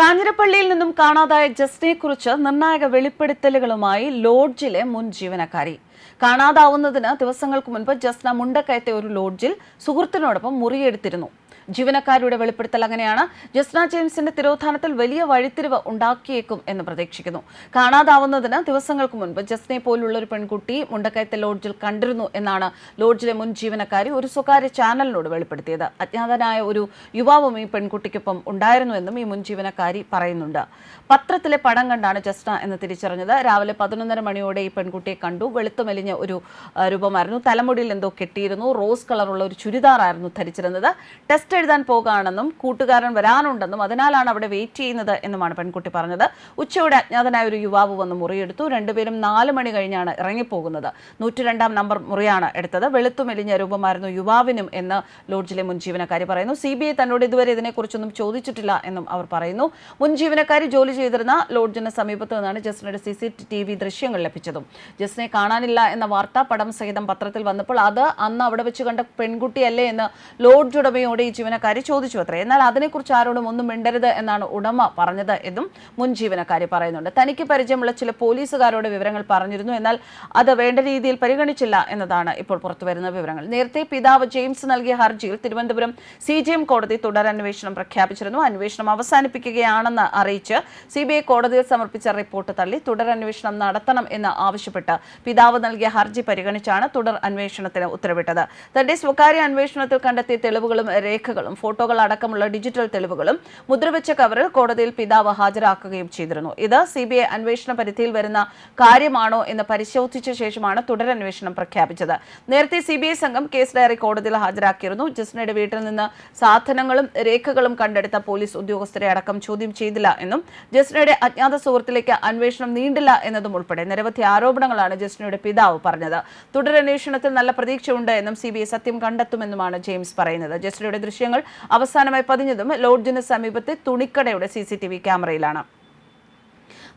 കാഞ്ഞിരപ്പള്ളിയിൽ നിന്നും കാണാതായ ജസ്റ്റിനെ കുറിച്ച് നിർണായക വെളിപ്പെടുത്തലുകളുമായി ലോഡ്ജിലെ മുൻ ജീവനക്കാരി. കാണാതാവുന്നതിന് ദിവസങ്ങൾക്ക് മുൻപ് ജസ്ന മുണ്ടക്കയത്തെ ഒരു ലോഡ്ജിൽ സുഹൃത്തിനോടൊപ്പം മുറിയെടുത്തിരുന്നു. ജീവനക്കാരുടെ വെളിപ്പെടുത്തൽ അങ്ങനെയാണ്. ജസ്ന ജെയിംസിന്റെ തിരോധാനത്തിൽ വലിയ വഴിത്തിരിവ് ഉണ്ടാക്കിയേക്കും എന്ന് പ്രതീക്ഷിക്കുന്നു. കാണാതാവുന്നതിന് ദിവസങ്ങൾക്ക് മുൻപ് ജസ്നയെ പോലുള്ള ഒരു പെൺകുട്ടി മുണ്ടക്കയത്തെ ലോഡ്ജിൽ കണ്ടിരുന്നു എന്നാണ് ലോഡ്ജിലെ മുൻ ജീവനക്കാരി ഒരു സ്വകാര്യ ചാനലിനോട് വെളിപ്പെടുത്തിയത്. അജ്ഞാതനായ ഒരു യുവാവും ഈ പെൺകുട്ടിക്കൊപ്പം ഉണ്ടായിരുന്നു എന്നും ഈ മുൻ ജീവനക്കാരി പറയുന്നുണ്ട്. പത്രത്തിലെ പടം കണ്ടാണ് ജസ്ന എന്ന് തിരിച്ചറിഞ്ഞത്. രാവിലെ പതിനൊന്നര മണിയോടെ ഈ പെൺകുട്ടിയെ കണ്ടു. വെളുത്തു മെലിഞ്ഞ ഒരു രൂപമായിരുന്നു. തലമുടിയിൽ എന്തോ കെട്ടിയിരുന്നു. റോസ് കളറുള്ള ഒരു ചുരിദാറായിരുന്നു ധരിച്ചിരുന്നത്. ടെസ്റ്റ് എഴുതാൻ പോകാണെന്നും കൂട്ടുകാരൻ വരാനുണ്ടെന്നും അതിനാലാണ് അവിടെ വെയിറ്റ് ചെയ്യുന്നത് എന്നുമാണ് പെൺകുട്ടി പറഞ്ഞത്. ഉച്ചയോടെ അജ്ഞാതനായ ഒരു യുവാവ് വന്ന് മുറിയെടുത്തു. രണ്ടുപേരും നാല് മണി കഴിഞ്ഞാണ് ഇറങ്ങിപ്പോകുന്നത്. നൂറ്റി രണ്ടാം നമ്പർ മുറിയാണ് എടുത്തത്. വെളുത്തു മെലിഞ്ഞ രൂപമായിരുന്നു യുവാവിനും എന്ന് ലോഡ്ജിലെ മുൻ ജീവനക്കാരി പറയുന്നു. സി ബി ഐ തന്നോട് ഇതുവരെ ഇതിനെക്കുറിച്ചൊന്നും ചോദിച്ചിട്ടില്ല എന്നും അവർ പറയുന്നു. മുൻ ജീവനക്കാരി ജോലി ചെയ്തിരുന്ന ലോഡ്ജിന് സമീപത്ത് നിന്നാണ് ജസ്നയുടെ സി സി ടി വി ദൃശ്യങ്ങൾ ലഭിച്ചതും. ജസ്നെ കാണാനില്ല എന്ന വാർത്ത പടം സഹിതം പത്രത്തിൽ വന്നപ്പോൾ അത് അന്ന് അവിടെ വെച്ച് കണ്ട പെൺകുട്ടിയല്ലേ എന്ന് ലോഡ്ജ് ഉടമയോട് ഈ ജീവനക്കാരി ചോദിച്ചു അത്രേ എന്നാൽ അതിനെക്കുറിച്ച് ആരോടും ഒന്നും മിണ്ടരുത് എന്നാണ് ഉടമ പറഞ്ഞത് എന്നും മുൻ ജീവനക്കാരി പറയുന്നുണ്ട്. തനിക്ക് പരിചയമുള്ള ചില പോലീസുകാരോട് വിവരങ്ങൾ പറഞ്ഞിരുന്നു. എന്നാൽ അത് വേണ്ട രീതിയിൽ പരിഗണിച്ചില്ല എന്നതാണ് ഇപ്പോൾ പുറത്തുവരുന്ന വിവരങ്ങൾ. നേരത്തെ പിതാവ് ജെയിംസ് നൽകിയ ഹർജിയിൽ തിരുവനന്തപുരം സി ജി എം കോടതി തുടരന്വേഷണം പ്രഖ്യാപിച്ചിരുന്നു. അന്വേഷണം അവസാനിപ്പിക്കുകയാണെന്ന് അറിയിച്ച് സി ബി ഐ കോടതിയിൽ സമർപ്പിച്ച റിപ്പോർട്ട് തള്ളി തുടരന്വേഷണം നടത്തണം എന്ന് ആവശ്യപ്പെട്ട് പിതാവ് നൽകിയ ഹർജി പരിഗണിച്ചാണ് തുടർ അന്വേഷണത്തിന് ഉത്തരവിട്ടത്. തന്റെ സ്വകാര്യ അന്വേഷണത്തിൽ കണ്ടെത്തിയ തെളിവുകളും രേഖകളും ഫോട്ടോകൾ അടക്കമുള്ള ഡിജിറ്റൽ തെളിവുകളും മുദ്രവെച്ച കവറിൽ കോടതിയിൽ പിതാവ് ഹാജരാക്കുകയും ചെയ്തിരുന്നു. ഇത് സി ബി ഐ അന്വേഷണ പരിധിയിൽ വരുന്ന കാര്യമാണോ എന്ന് പരിശോധിച്ച ശേഷമാണ് തുടരന്വേഷണം പ്രഖ്യാപിച്ചത്. നേരത്തെ സി ബി ഐ സംഘം കേസ് ഡയറി കോടതിയിൽ ഹാജരാക്കിയിരുന്നു. ജസ്നയുടെ വീട്ടിൽ നിന്ന് സാധനങ്ങളും രേഖകളും കണ്ടെടുത്ത പോലീസ് ഉദ്യോഗസ്ഥരെ അടക്കം ചോദ്യം ചെയ്തില്ല എന്നും ജസ്നയുടെ അജ്ഞാത സുഹൃത്തിലേക്ക് അന്വേഷണം നീണ്ടില്ല എന്നതും ഉൾപ്പെടെ നിരവധി ആരോപണങ്ങളാണ് ജസ്നയുടെ പിതാവ് പറഞ്ഞത്. തുടരന്വേഷണത്തിൽ നല്ല പ്രതീക്ഷയുണ്ട് എന്നും സി ബി ഐ സത്യം കണ്ടെത്തുമെന്നുമാണ് ജെയിംസ് പറയുന്നത്. ജസ്നയുടെ ദൃശ്യങ്ങൾ അവസാനമായി പതിഞ്ഞതും ലോഡ്ജിന് സമീപത്തെ തുണിക്കടയുടെ സി ക്യാമറയിലാണ്.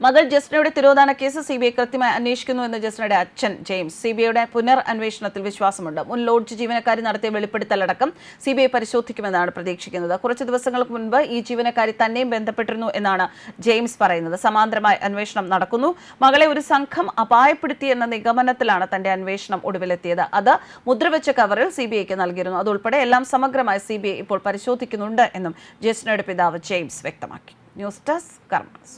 മകൾ ജസ്നയുടെ തിരോധാന കേസ് സി ബി ഐ കൃത്യമായി അന്വേഷിക്കുന്നു എന്ന് ജസ്നയുടെ അച്ഛൻ ജെയിംസ്. സി ബി ഐയുടെ പുനർ അന്വേഷണത്തിൽ വിശ്വാസമുണ്ട്. മുൻ ലോഡ്ജ് ജീവനക്കാരി നടത്തിയ വെളിപ്പെടുത്തലടക്കം സി ബി ഐ പരിശോധിക്കുമെന്നാണ് പ്രതീക്ഷിക്കുന്നത്. കുറച്ച് ദിവസങ്ങൾക്ക് മുൻപ് ഈ ജീവനക്കാരി തന്നെയും ബന്ധപ്പെട്ടിരുന്നു എന്നാണ് ജെയിംസ് പറയുന്നത്. സമാന്തരമായി അന്വേഷണം നടക്കുന്നു. മകളെ ഒരു സംഘം അപായപ്പെടുത്തി എന്ന നിഗമനത്തിലാണ് തന്റെ അന്വേഷണം ഒടുവിലെത്തിയത്. അത് മുദ്രവെച്ച കവറിൽ സി ബി ഐക്ക് നൽകിയിരുന്നു. അതുൾപ്പെടെ എല്ലാം സമഗ്രമായി സി ബി ഐ ഇപ്പോൾ പരിശോധിക്കുന്നുണ്ട് എന്നും ജസ്നയുടെ പിതാവ് ജെയിംസ് വ്യക്തമാക്കി. News desk കർമ്മസ്